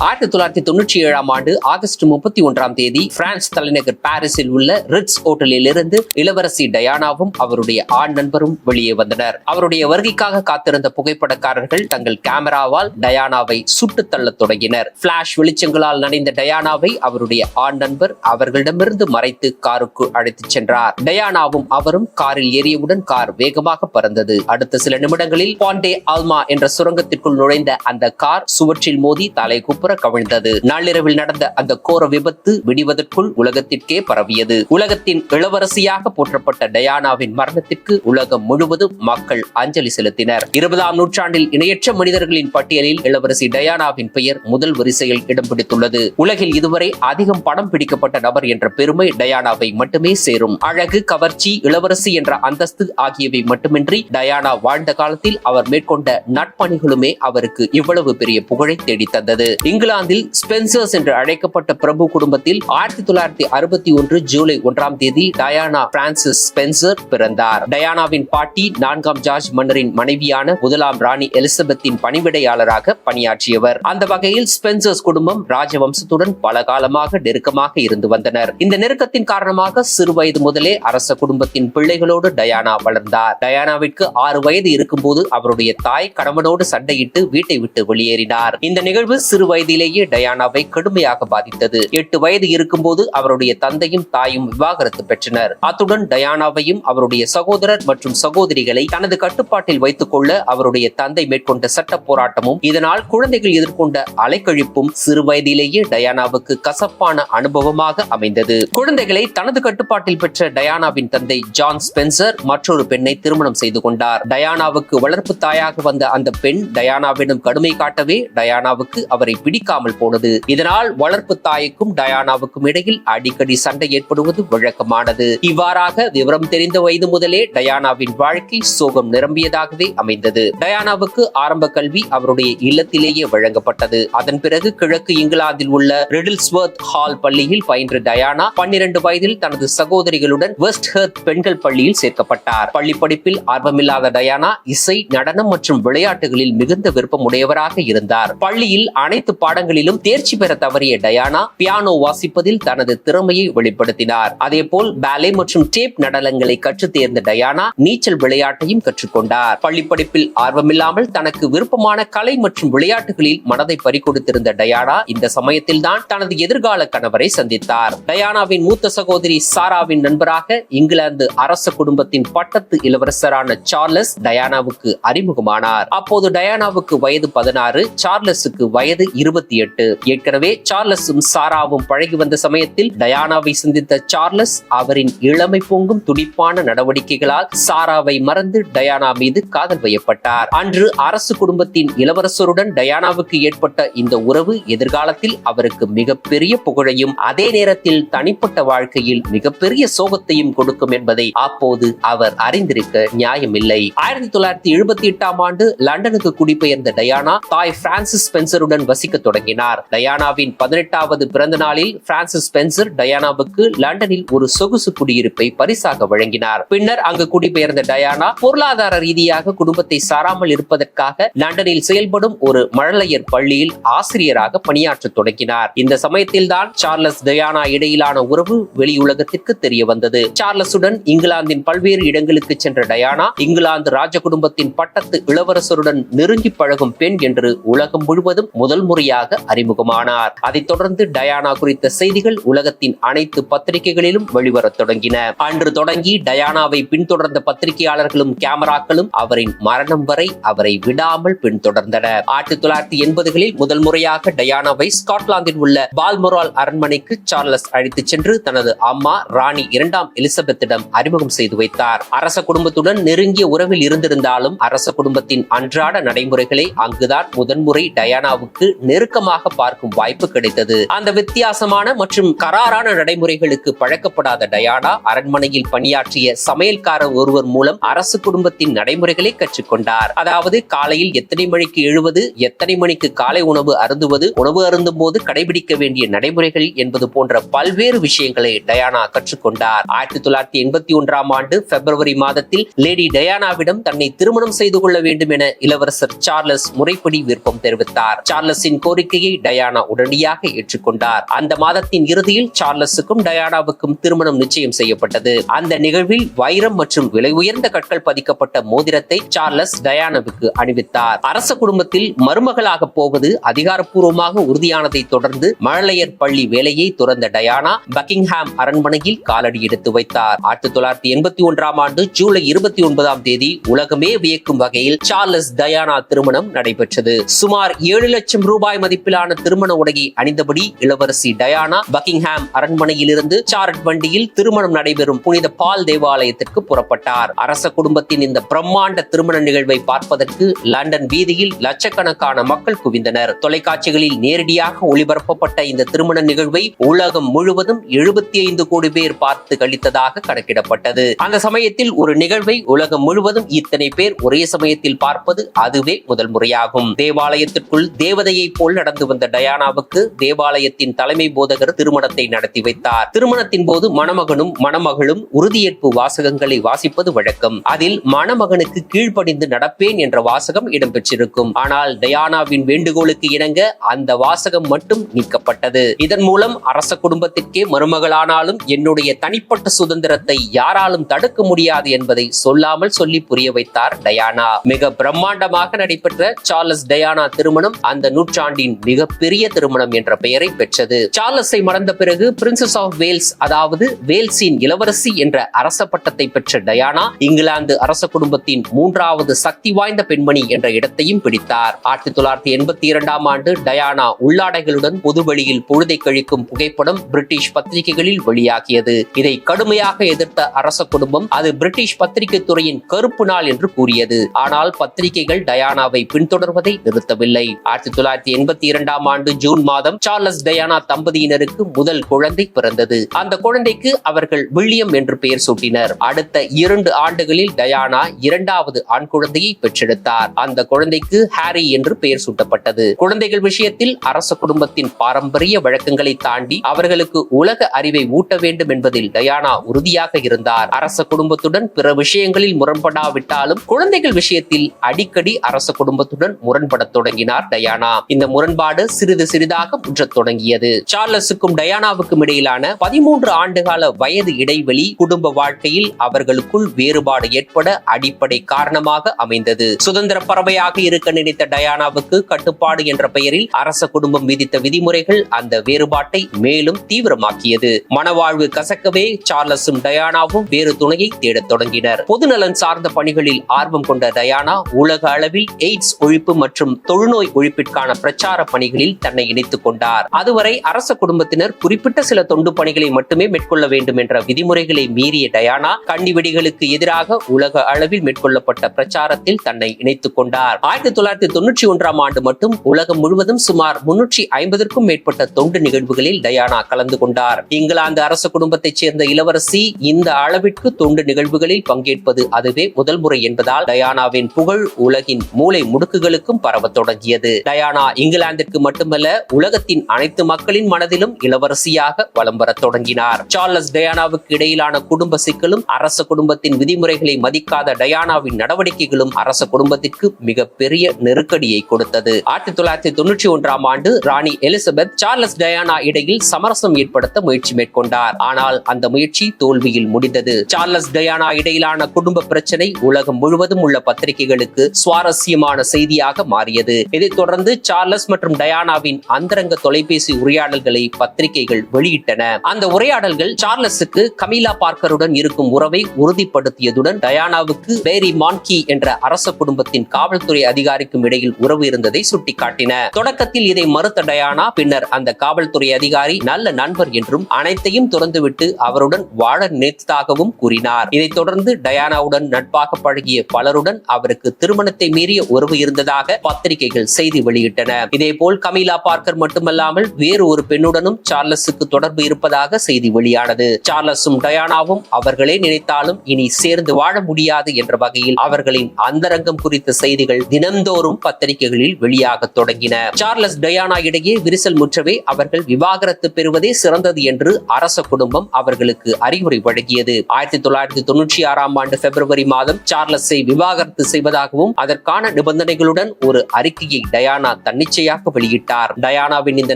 ஆயிரத்தி தொள்ளாயிரத்தி தொண்ணூற்றி ஏழாம் ஆண்டு ஆகஸ்ட் முப்பத்தி ஒன்றாம் தேதி பிரான்ஸ் தலைநகர் பாரிஸில் உள்ள ரிட்ஸ் ஹோட்டலில் இருந்து இளவரசி டயானாவும் அவருடைய ஆண் நண்பரும் வெளியே வந்தனர். அவருடைய வருகைக்காக காத்திருந்த புகைப்படக்காரர்கள் தங்கள் கேமராவால் டயானாவை சுட்டுத் தள்ளத் தொடங்கினர். பிளாஷ் வெளிச்சங்களால் நனைந்த டயானாவை அவருடைய ஆண் நண்பர் அவர்களிடமிருந்து மறைத்து காருக்கு அழைத்துச் சென்றார். டயானாவும் அவரும் காரில் ஏறியவுடன் கார் வேகமாக பறந்தது. அடுத்த சில நிமிடங்களில் பாண்டே ஆல்மா என்ற சுரங்கத்திற்குள் நுழைந்த அந்த கார் சுவற்றில் மோதி தலை புற கவிழ்ந்தது. நள்ளிரவில் நடந்த அந்த கோர விபத்து விடிவதற்குள் உலகத்திற்கே பரவியது. உலகத்தின் இளவரசியாக போற்றப்பட்ட டயானாவின் மரணத்திற்கு உலகம் முழுவதும் மக்கள் அஞ்சலி செலுத்தினர். இருபதாம் நூற்றாண்டில் இணையற்ற மனிதர்களின் பட்டியலில் இளவரசி டயானாவின் பெயர் முதல் வரிசையில் இடம் பிடித்துள்ளது. உலகில் இதுவரை அதிகம் படம் பிடிக்கப்பட்ட நபர் என்ற பெருமை டயானாவை மட்டுமே சேரும். அழகு கவர்ச்சி இளவரசி என்ற அந்தஸ்து ஆகியவை மட்டுமின்றி டயானா வாழ்ந்த காலத்தில் அவர் மேற்கொண்ட நட்பணிகளுமே அவருக்கு இவ்வளவு பெரிய புகழை தேடித்தந்தது இங்கிலாந்தில் ஸ்பென்சர்ஸ் என்று அழைக்கப்பட்ட பிரபு குடும்பத்தில் ஆயிரத்தி தொள்ளாயிரத்தி அறுபத்தி ஒன்று ஜூலை ஒன்றாம் தேதி டயானா பிரான்சிஸ் ஸ்பென்சர் பிறந்தார். டயானாவின் பாட்டி நான்காம் ஜார்ஜ் மன்னரின் மனைவியான முதலாம் ராணி எலிசபெத்தின் பணிவிடையாளராக பணியாற்றியவர். அந்த வகையில் ஸ்பென்சர்ஸ் குடும்பம் ராஜவம்சத்துடன் பல காலமாக நெருக்கமாக இருந்து வந்தனர். இந்த நெருக்கத்தின் காரணமாக சிறு வயது முதலே அரச குடும்பத்தின் பிள்ளைகளோடு டயானா வளர்ந்தார். டயானாவிற்கு ஆறு வயது இருக்கும்போது அவருடைய தாய் கணவனோடு சண்டையிட்டு வீட்டை விட்டு வெளியேறினார். இந்த நிகழ்வு சிறு வயதிலேயே டயானாவை கடுமையாக பாதித்தது. எட்டு வயது இருக்கும்போது அவருடைய தந்தையும் தாயும் விவாகரத்து பெற்றனர். அத்துடன் டயானாவையும் அவருடைய சகோதரர் மற்றும் சகோதரிகளை தனது கட்டுப்பாட்டில் வைத்துக் கொள்ள அவருடைய தந்தை மேற்கொண்ட சட்ட போராட்டமும் இதனால் குழந்தைகள் எதிர்கொண்ட அலைக்கழிப்பும் சிறு வயதிலேயே டயானாவுக்கு கசப்பான அனுபவமாக அமைந்தது. குழந்தைகளை தனது கட்டுப்பாட்டில் பெற்ற டயானாவின் தந்தை ஜான் ஸ்பென்சர் மற்றொரு பெண்ணை திருமணம் செய்து கொண்டார். டயானாவுக்கு வளர்ப்பு தாயாக வந்த அந்த பெண் டயானாவிடம் கடுமை காட்டவே டயானாவுக்கு அவரை பிடி பிடிக்காமல் போனது. இதனால் வளர்ப்பு தாய்க்கும் டயானாவுக்கும் இடையில் அடிக்கடி சண்டை ஏற்படுவது வழக்கமானது. இவ்வாறாக விவரம் தெரிந்த வயது முதலே டயானாவின் வாழ்க்கை சோகம் நிரம்பியதாகவே அமைந்தது. டயானாவுக்கு ஆரம்ப கல்வி அவருடைய இல்லத்திலேயே வழங்கப்பட்டது. அதன் பிறகு கிழக்கு இங்கிலாந்தில் உள்ள ரிடில்ஸ்வர்த் ஹால் பள்ளியில் பயின்ற டயானா பன்னிரண்டு வயதில் தனது சகோதரிகளுடன் வெஸ்ட் ஹெர்த் பெண்கள் பள்ளியில் சேர்க்கப்பட்டார். பள்ளி படிப்பில் ஆர்வமில்லாத டயானா இசை நடனம் மற்றும் விளையாட்டுகளில் மிகுந்த விருப்பம் உடையவராக இருந்தார். பள்ளியில் அனைத்து பாடங்களிலும் தேர்ச்சி பெற தவறிய டயானா பியானோ வாசிப்பதில் தனது திறமையை வெளிப்படுத்தினார். அதேபோல் பேலே மற்றும் டேப் நடனங்களை கற்றுத் தேர்ந்த டயானா நீச்சல் விளையாட்டையும் கற்றுக்கொண்டார். பள்ளிப்படிப்பில் ஆர்வமில்லாமல் தனக்கு விருப்பமான கலை மற்றும் விளையாட்டுகளில் மனதை பறிகொடுத்திருந்த டயானா இந்த சமயத்தில் தான் தனது எதிர்கால கணவரை சந்தித்தார். டயானாவின் மூத்த சகோதரி சாராவின் நண்பராக இங்கிலாந்து அரச குடும்பத்தின் பட்டத்து இளவரசரான சார்லஸ் டயானாவுக்கு அறிமுகமானார். அப்போது டயானாவுக்கு வயது பதினாறு சார்லஸுக்கு வயது இருபத்தி எட்டு. ஏற்கனவே சார்லஸும் சாராவும் பழகி வந்த சமயத்தில் டயானாவை சந்தித்த சார்லஸ் அவரின் இளமை பொங்கும் துடிப்பான நடவடிக்கைகளால் சாராவை மறந்து டயானா மீது காதல் வயப்பட்டார். அன்று அரசு குடும்பத்தின் இளவரசருடன் டயானாவுக்கு ஏற்பட்ட இந்த உறவு எதிர்காலத்தில் அவருக்கு மிகப்பெரிய புகழையும் அதே நேரத்தில் தனிப்பட்ட வாழ்க்கையில் மிகப்பெரிய சோகத்தையும் கொடுக்கும் என்பதை அப்போது அவர் அறிந்திருக்க நியாயமில்லை. ஆயிரத்தி தொள்ளாயிரத்தி எழுபத்தி எட்டாம் ஆண்டு லண்டனுக்கு குடிபெயர்ந்த டயானா தாய் பிரான்சிஸ் ஸ்பென்சருடன் வசிக்க தொடங்கினார். டயானாவின் பதினெட்டாவது பிறந்த நாளில் பிரான்சிஸ் ஸ்பென்சர் டயானாவுக்கு லண்டனில் ஒரு சொகுசு குடியிருப்பை பரிசாக வழங்கினார். பின்னர் அங்கு குடிபெயர்ந்த டயானா பொருளாதார ரீதியாக குடும்பத்தை சாராமல் இருப்பதற்காக லண்டனில் செயல்படும் ஒரு மழலையர் பள்ளியில் ஆசிரியராக பணியாற்றத் தொடங்கினார். இந்த சமயத்தில்தான் சார்லஸ் டயானா இடையிலான உறவு வெளியுலகத்திற்கு தெரிய வந்தது. சார்லஸுடன் இங்கிலாந்தின் பல்வேறு இடங்களுக்கு சென்ற டயானா இங்கிலாந்து ராஜ குடும்பத்தின் பட்டத்து இளவரசருடன் நெருங்கி பழகும் பெண் என்று உலகம் முழுவதும் முதல் முறையாக அறிமுகமானார். அதைத் தொடர்ந்து டயானா குறித்த செய்திகள் உலகத்தின் அனைத்து பத்திரிகைகளிலும் வெளிவரத் தொடங்கின. அன்று தொடங்கி டயானாவை பின்தொடர்ந்த பத்திரிகையாளர்களும் கேமராக்களும் அவரின் மரணம் வரை அவரை விடாமல் பின்தொடர்ந்தனர். ஆயிரத்தி தொள்ளாயிரத்தி எண்பதுகளில் முதல் முறையாக டயானாவை ஸ்காட்லாந்தில் உள்ள பால்மொரால் அரண்மனைக்கு சார்லஸ் அழைத்துச் சென்று தனது அம்மா ராணி இரண்டாம் எலிசபெத்திடம் அறிமுகம் செய்து வைத்தார். அரச குடும்பத்துடன் நெருங்கிய உறவில் இருந்திருந்தாலும் அரச குடும்பத்தின் அன்றாட நடைமுறைகளை அங்குதான் முதன்முறை டயானாவுக்கு நெருக்கமாக பார்க்கும் வாய்ப்பு கிடைத்தது. அந்த வித்தியாசமான மற்றும் கராரான நடைமுறைகளுக்கு பழக்கப்படாத டயானா அரண்மனையில் பணியாற்றிய சமையல்காரர் ஒருவர் மூலம் அரசு குடும்பத்தின் நடைமுறைகளை கற்றுக்கொண்டார். அதாவது காலையில் எத்தனை மணிக்கு எழுவது எத்தனை மணிக்கு காலை உணவு அருந்துவது உணவு அருந்தும் போது கடைபிடிக்க வேண்டிய நடைமுறைகள் என்பது போன்ற பல்வேறு விஷயங்களை டயானா கற்றுக்கொண்டார். ஆயிரத்தி தொள்ளாயிரத்தி எண்பத்தி ஒன்றாம் ஆண்டு பிப்ரவரி மாதத்தில் லேடி டயானாவிடம் தன்னை திருமணம் செய்து கொள்ள வேண்டும் என இளவரசர் சார்லஸ் முறைப்படி விருப்பம் தெரிவித்தார். சார்லஸின் கோரிக்கையை டயானா உடனடியாக ஏற்றுக்கொண்டார். அந்த மாதத்தின் இறுதியில் சார்லஸுக்கும் டயானாவுக்கும் திருமணம் நிச்சயம் செய்யப்பட்டது. அந்த நிகழ்வில் வைரம் மற்றும் விலை உயர்ந்த கற்கள் பதிக்கப்பட்ட மோதிரத்தை சார்லஸ் டயானாவுக்கு அணிவித்தார். அரச குடும்பத்தில் மருமகளாக போவது அதிகாரப்பூர்வமாக உறுதியானதை தொடர்ந்து மழலையர் பள்ளி வேலையை துறந்த டயானா பக்கிங்ஹாம் அரண்மனையில் காலடி எடுத்து வைத்தார். ஆயிரத்தி தொள்ளாயிரத்தி எண்பத்தி ஒன்றாம் ஆண்டு ஜூலை இருபத்தி ஒன்பதாம் தேதி உலகமே வியக்கும் வகையில் சார்லஸ் டயானா திருமணம் நடைபெற்றது. சுமார் ஏழு லட்சம் ரூபாய் ரூபாய் மதிப்பிலான திருமண உடையை அணிந்தபடி இளவரசி டயானா பக்கிங்ஹாம் அரண்மனையிலிருந்து சாரட் வண்டியில் திருமணம் நடைபெறும் புனித பால் தேவாலயத்திற்கு புறப்பட்டார். அரச குடும்பத்தின் இந்த பிரம்மாண்ட திருமண நிகழ்வை பார்ப்பதற்கு லண்டன் வீதியில் லட்சக்கணக்கான மக்கள் குவிந்தனர். தொலைக்காட்சிகளில் நேரடியாக ஒளிபரப்பப்பட்ட இந்த திருமண நிகழ்வை உலகம் முழுவதும் எழுபத்தி ஐந்து கோடி பேர் பார்த்து கழித்ததாக கணக்கிடப்பட்டது. அந்த சமயத்தில் ஒரு நிகழ்வை உலகம் முழுவதும் இத்தனை பேர் ஒரே சமயத்தில் பார்ப்பது அதுவே முதல் முறையாகும். தேவாலயத்திற்குள் தேவதையை போல் நடந்து வந்த டயானாவுக்கு தேவாலயத்தின் தலைமை போதகர் திருமணத்தை நடத்தி வைத்தார். திருமணத்தின் போது மணமகனும் மணமகளும் உறுதியேற்பு வாசகங்களை வாசிப்பது வழக்கம். அதில் மணமகனுக்கு கீழ்ப்படிந்து நடப்பேன் என்ற வாசகம் இடம்பெற்றிருக்கும். ஆனால் டயானாவின் வேண்டுகோளுக்கு இணங்க அந்த வாசகம் மட்டும் நீக்கப்பட்டது. இதன் மூலம் அரச குடும்பத்திற்கே மருமகளானாலும் என்னுடைய தனிப்பட்ட சுதந்திரத்தை யாராலும் தடுக்க முடியாது என்பதை சொல்லாமல் சொல்லி புரிய வைத்தார் டயானா. மிக பிரம்மாண்டமாக நடைபெற்ற சார்லஸ் டயானா திருமணம் அந்த நூற்றாண்டு ஆண்டின் மிகப்பெரிய திருமணம் என்ற பெயரை பெற்றது. சார்லஸை மறந்த பிறகு பிரின்சஸ் ஆஃப் வேல்ஸ் அதாவது வேல்ஸின் இளவரசி என்ற அரச பட்டத்தை பெற்ற டயானா இங்கிலாந்து அரச குடும்பத்தின் மூன்றாவது சக்தி வாய்ந்த பெண்மணி என்ற இடத்தையும் பிடித்தார். ஆயிரத்தி தொள்ளாயிரத்தி எண்பத்தி இரண்டாம் ஆண்டு டயானா உள்ளாடைகளுடன் பொதுவெளியில் பொழுதை கழிக்கும் புகைப்படம் பிரிட்டிஷ் பத்திரிகைகளில் வெளியாகியது. இதை கடுமையாக எதிர்த்த அரச குடும்பம் அது பிரிட்டிஷ் பத்திரிகை துறையின் கருப்பு நாள் என்று கூறியது. ஆனால் பத்திரிகைகள் டயானாவை பின்தொடர்வதை நிறுத்தவில்லை. ஆயிரத்தி தொள்ளாயிரத்தி எண்பத்தி இரண்டாம் ஆண்டு ஜூன் மாதம் சார்லஸ் டயானா தம்பதியினருக்கு முதல் குழந்தை பிறந்தது. அந்த குழந்தைக்கு அவர்கள் வில்லியம் என்று பெயர் சூட்டினர். அடுத்த இரண்டு ஆண்டுகளில் டயானா இரண்டாவது ஆண் குழந்தையை பெற்றெடுத்தார். அந்த குழந்தைக்கு ஹாரி என்று பெயர் சூட்டப்பட்டது. குழந்தைகள் விஷயத்தில் அரச குடும்பத்தின் பாரம்பரிய வழக்கங்களை தாண்டி அவர்களுக்கு உலக அறிவை ஊட்ட வேண்டும் என்பதில் டயானா உறுதியாக இருந்தார். அரச குடும்பத்துடன் பிற விஷயங்களில் முரண்படாவிட்டாலும் குழந்தைகள் விஷயத்தில் அடிக்கடி அரச குடும்பத்துடன் முரண்படத் தொடங்கினார் டயானா. இந்த முரண்பாடு சிறிது சிறிதாக முற்றத் தொடங்கியது. சார்லஸுக்கும் டயானாவுக்கும் இடையிலான பதிமூன்று ஆண்டுகால வயது இடைவெளி குடும்ப வாழ்க்கையில் அவர்களுக்குள் வேறுபாடு ஏற்பட அடிப்படை காரணமாக அமைந்தது. சுதந்திர பறவையாக இருக்க நினைத்த டயானாவுக்கு கட்டுப்பாடு என்ற பெயரில் அரச குடும்பம் விதித்த விதிமுறைகள் அந்த வேறுபாட்டை மேலும் தீவிரமாக்கியது. மனவாழ்வு கசக்கவே சார்லஸும் டயானாவும் வேறு துணையை தேடத் தொடங்கினர். பொதுநலன் சார்ந்த பணிகளில் ஆர்வம் கொண்ட டயானா உலக அளவில் எய்ட்ஸ் ஒழிப்பு மற்றும் தொழுநோய் ஒழிப்பிற்கான பிரச்சனை பிரச்சார பணிகளில் தன்னை இணைத்துக் கொண்டார். அதுவரை அரச குடும்பத்தினர் குறிப்பிட்ட சில தொண்டு பணிகளை மட்டுமே மேற்கொள்ள வேண்டும் என்ற விதிமுறைகளை மீறிய டயானா கண்ணிவெடிகளுக்கு எதிராக உலக அளவில் மேற்கொள்ளப்பட்ட பிரச்சாரத்தில் தன்னை இணைத்துக் கொண்டார். ஆயிரத்தி தொள்ளாயிரத்தி தொன்னூற்றி ஒன்றாம் ஆண்டு மட்டும் உலகம் முழுவதும் சுமார் முன்னூற்றி ஐம்பதற்கும் மேற்பட்ட தொண்டு நிகழ்வுகளில் டயானா கலந்து கொண்டார். இங்கிலாந்து அரச குடும்பத்தைச் சேர்ந்த இளவரசி இந்த அளவிற்கு தொண்டு நிகழ்வுகளில் பங்கேற்பது அதுவே முதல் முறை என்பதால் டயானாவின் புகழ் உலகின் மூளை முடுக்குகளுக்கும் பரவத் தொடங்கியது. டயானா இங்கிலாந்திற்கு மட்டுமல்ல உலகத்தின் அனைத்து மக்களின் மனதிலும் இளவரசியாக வலம் வரத் தொடங்கினார். சார்லஸ் டயானாவுக்கு இடையிலான குடும்ப சிக்கலும் அரச குடும்பத்தின் விதிமுறைகளை மதிக்காத டயானாவின் நடவடிக்கைகளும் அரச குடும்பத்திற்கு மிகப்பெரிய நெருக்கடியை கொடுத்தது. ஆயிரத்தி தொள்ளாயிரத்தி தொன்னூற்றி ஒன்றாம் ஆண்டு ராணி எலிசபெத் சார்லஸ் டயானா இடையில் சமரசம் ஏற்படுத்த முயற்சி மேற்கொண்டார். ஆனால் அந்த முயற்சி தோல்வியில் முடிந்தது. சார்லஸ் டயானா இடையிலான குடும்ப பிரச்சனை உலகம் முழுவதும் உள்ள பத்திரிகைகளுக்கு சுவாரஸ்யமான செய்தியாக மாறியது. இதைத் தொடர்ந்து சார்லஸ் மற்றும் டயானாவின் அந்தரங்க தொலைபேசி உரையாடல்களை பத்திரிகைகள் வெளியிட்டன. அந்த உரையாடல்கள் சார்லஸுக்கு கமீலா பார்க்கருடன் இருக்கும் உறவை உறுதிப்படுத்தியதுடன் டயானாவுக்கு பேரி மான்கி என்ற அரச குடும்பத்தின் காவல்துறை அதிகாரிக்கும் இடையில் உறவு இருந்ததை சுட்டிக்காட்டின. தொடக்கத்தில் இதை மறுத்த டயானா பின்னர் அந்த காவல்துறை அதிகாரி நல்ல நண்பர் என்றும் அனைத்தையும் துறந்துவிட்டு அவருடன் வாழ நினைத்ததாகவும் கூறினார். இதைத் தொடர்ந்து டயானாவுடன் நட்பாக பழகிய பலருடன் அவருக்கு திருமணத்தை மீறிய உறவு இருந்ததாக பத்திரிகைகள் செய்தி வெளியிட்டன. இதேபோல் கமீலா பார்க்கர் மட்டுமல்லாமல் வேறு ஒரு பெண்ணுடனும் சார்லஸுக்கு தொடர்பு இருப்பதாக செய்தி வெளியானது. சார்லஸும் டயானாவும் அவர்களே நினைத்தாலும் இனி சேர்ந்து வாழ முடியாது என்ற வகையில் அவர்களின் அந்தரங்கம் குறித்த செய்திகள் தினந்தோறும் பத்திரிகைகளில் வெளியாக தொடங்கின. சார்லஸ் டயானா இடையே விரிசல் முற்றவே அவர்கள் விவாகரத்து பெறுவதே சிறந்தது என்று அரச குடும்பம் அவர்களுக்கு அறிவுரை வழங்கியது. ஆயிரத்தி தொள்ளாயிரத்தி தொன்னூற்றி ஆறாம் ஆண்டு பிப்ரவரி மாதம் சார்லஸை விவாகரத்து செய்வதாகவும் அதற்கான நிபந்தனைகளுடன் ஒரு அறிக்கையை டயானா தன்னிச்சை சர்ச்சையாக வெளியிட்டார் டயானாவின் இந்த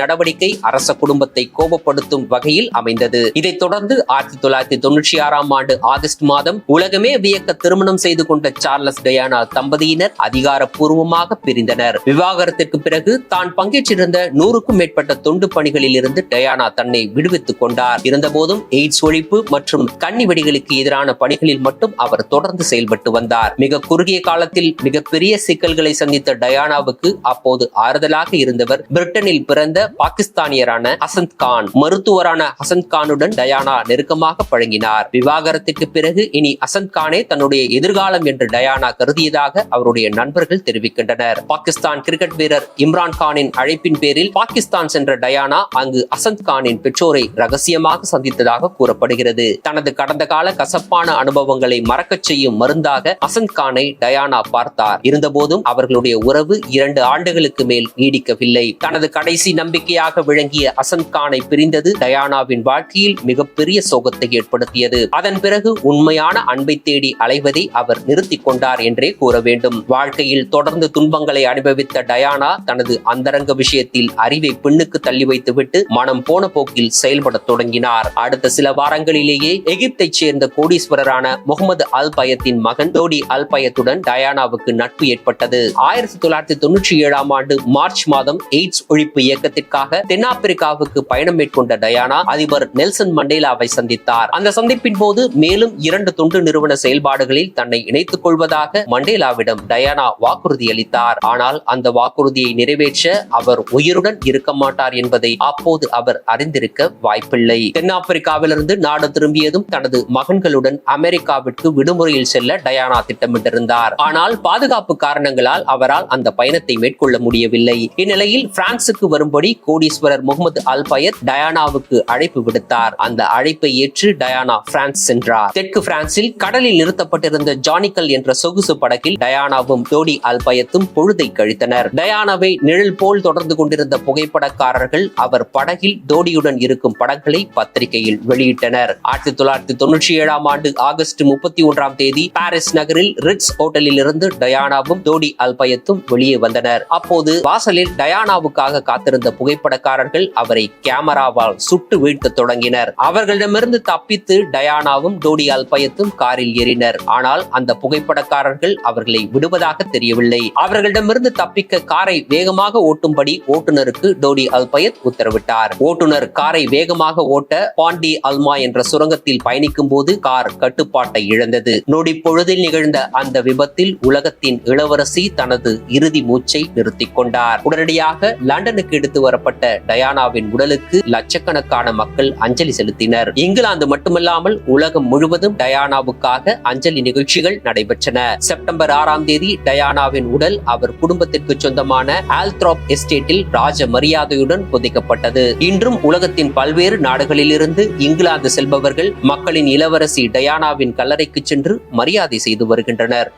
நடவடிக்கை அரச குடும்பத்தை கோபப்படுத்தும் வகையில் அமைந்தது. இதைத் தொடர்ந்து ஆயிரத்தி தொள்ளாயிரத்தி தொன்னூற்றி ஆறாம் ஆண்டு ஆகஸ்ட் மாதம் உலகமே வியக்க திருமணம் செய்து கொண்ட சார்லஸ் டயானா தம்பதியினர் அதிகாரப்பூர்வமாக பிரிந்தனர். விவாகரத்திற்கு பிறகு தான் பங்கேற்றிருந்த நூறுக்கும் மேற்பட்ட தொண்டு பணிகளில் இருந்து டயானா தன்னை விடுவித்துக் கொண்டார். இருந்தபோதும் எய்ட்ஸ் ஒழிப்பு மற்றும் கன்னி வெடிகளுக்கு எதிரான பணிகளில் மட்டும் அவர் தொடர்ந்து செயல்பட்டு வந்தார். மிக குறுகிய காலத்தில் மிகப்பெரிய சிக்கல்களை சந்தித்த டயானாவுக்கு அப்போது காதலாக இருந்தவர் பிரிட்டனில் பிறந்த பாகிஸ்தானியரான ஹசந்த் கான். மருத்துவரான ஹசந்த் கானுடன் டயானா நெருக்கமாக பழங்கினார் விவாகரத்திற்கு பிறகு இனி ஹசந்த் கானே தன்னுடைய எதிர்காலம் என்று டயானா கருதியதாக அவருடைய நண்பர்கள் தெரிவிக்கின்றனர். பாகிஸ்தான் கிரிக்கெட் வீரர் இம்ரான் கானின் அழைப்பின் பேரில் பாகிஸ்தான் சென்ற டயானா அங்கு அசந்த் கானின் பெற்றோரை ரகசியமாக சந்தித்ததாக கூறப்படுகிறது. தனது கடந்த கால கசப்பான அனுபவங்களை மறக்கச் செய்யும் மருந்தாக அசந்த் கானை டயானா பார்த்தார். இருந்தபோதும் அவர்களுடைய உறவு இரண்டு ஆண்டுகளுக்கு மேல் நீடிக்கவில்லை. தனது கடைசி நம்பிக்கையாக விளங்கிய அசன்கானை பிரிந்தது டயானாவின் வாழ்க்கையில் மிகப்பெரிய சோகத்தை ஏற்படுத்தியது. அதன் பிறகு உண்மையான அன்பை தேடி அலைவதை அவர் நிறுத்திக் கொண்டார் என்றே கூற வேண்டும். வாழ்க்கையில் தொடர்ந்து துன்பங்களை அனுபவித்த டயானா தனது அந்தரங்க விஷயத்தில் அறிவை பெண்ணுக்கு தள்ளி வைத்துவிட்டு மனம் போன போக்கில் செயல்படத் தொடங்கினார். அடுத்த சில வாரங்களிலேயே எகிப்தைச் சேர்ந்த கோடீஸ்வரரான முகமது அல் பயத்தின் மகன் டோடி அல் பயத்துடன் டயானாவுக்கு நட்பு ஏற்பட்டது. ஆயிரத்தி தொள்ளாயிரத்தி தொண்ணூற்றி ஏழாம் ஆண்டு மார்ச் மாதம் எய்ட்ஸ் ஒழிப்பு இயக்கத்திற்காக தென்னாப்பிரிக்காவுக்கு பயணம் மேற்கொண்ட டயானா அதிபர் நெல்சன் மண்டேலாவை சந்தித்தார். அந்த சந்திப்பின் போது மேலும் இரண்டு தொண்டு நிறுவன செயல்பாடுகளில் தன்னை இணைத்துக் கொள்வதாக மண்டேலாவிடம் டயானா வாக்குறுதி அளித்தார் ஆனால் அந்த வாக்குறுதியை நிறைவேற்ற அவர் உயிருடன் இருக்க மாட்டார் என்பதை அப்போது அவர் அறிந்திருக்க வாய்ப்பில்லை. தென்னாப்பிரிக்காவிலிருந்து நாடு திரும்பியதும் தனது மகன்களுடன் அமெரிக்காவிற்கு விடுமுறையில் செல்ல டயானா திட்டமிட்டிருந்தார். ஆனால் பாதுகாப்பு காரணங்களால் அவரால் அந்த பயணத்தை மேற்கொள்ள முடியவில்லை. இல்லை இந்நிலையில் பிரான்சுக்கு வரும்படி கோடீஸ்வரர் முகமது அல்பயத் டயானாவுக்கு அழைப்பு விடுத்தார். அந்த அழைப்பை ஏற்று டயானா பிரான்ஸ் சென்றார். தெற்கு பிரான்சில் கடலில் நிறுத்தப்பட்டிருந்த ஜானிக்கல் என்ற சொகுசு படகில் டயானாவும் ஜோடி அல்பயத்தும் பொழுதை கழித்தனர். டயானாவை நிழல் போல் தொடர்ந்து கொண்டிருந்த புகைப்படக்காரர்கள் அவர் படகில் தோடியுடன் இருக்கும் படங்களை பத்திரிகையில் வெளியிட்டனர். ஆயிரத்தி தொள்ளாயிரத்தி தொன்னூற்றி ஏழாம் ஆண்டு ஆகஸ்ட் முப்பத்தி ஒன்றாம் தேதி பாரிஸ் நகரில் ரிட்ஸ் ஹோட்டலில் இருந்து டயானாவும் டோடி அல்பயத்தும் வெளியே வந்தனர். அப்போது வாசலில் டயானாவுக்காக காத்திருந்த புகைப்படக்காரர்கள் அவரை கேமராவால் சுட்டு வீழ்த்த தொடங்கினர். அவர்களிடமிருந்து தப்பித்து டயானாவும் டோடி அல்பயத்தும் காரில் ஏறினர். ஆனால் அந்த புகைப்படக்காரர்கள் அவர்களை விடுவதாக தெரியவில்லை. அவர்களிடமிருந்து தப்பிக்க காரை வேகமாக ஓட்டும்படி ஓட்டுநருக்கு டோடி அல்பயத் உத்தரவிட்டார். ஓட்டுநர் காரை வேகமாக ஓட்ட பாண்டி அல்மா என்ற சுரங்கத்தில் பயணிக்கும் போது கார் கட்டுப்பாட்டை இழந்தது. நொடி பொழுதில் நிகழ்ந்த அந்த விபத்தில் உலகத்தின் இளவரசி தனது இறுதி மூச்சை நிறுத்திக் கொண்டார். உடனடியாக லண்டனுக்கு எடுத்து வரப்பட்ட டயானாவின் உடலுக்கு லட்சக்கணக்கான மக்கள் அஞ்சலி செலுத்தினர். இங்கிலாந்து மட்டுமல்லாமல் உலகம் முழுவதும் டயானாவுக்காக அஞ்சலி நிகழ்ச்சிகள் நடைபெற்றன. செப்டம்பர் ஆறாம் தேதி டயானாவின் உடல் அவர் குடும்பத்திற்கு சொந்தமான ஆல்த்ராப் எஸ்டேட்டில் ராஜ மரியாதையுடன் புதைக்கப்பட்டது. இன்றும் உலகத்தின் பல்வேறு நாடுகளிலிருந்து இங்கிலாந்து செல்பவர்கள் மக்களின் இளவரசி டயானாவின் கல்லறைக்கு சென்று மரியாதை செய்து வருகின்றனர்.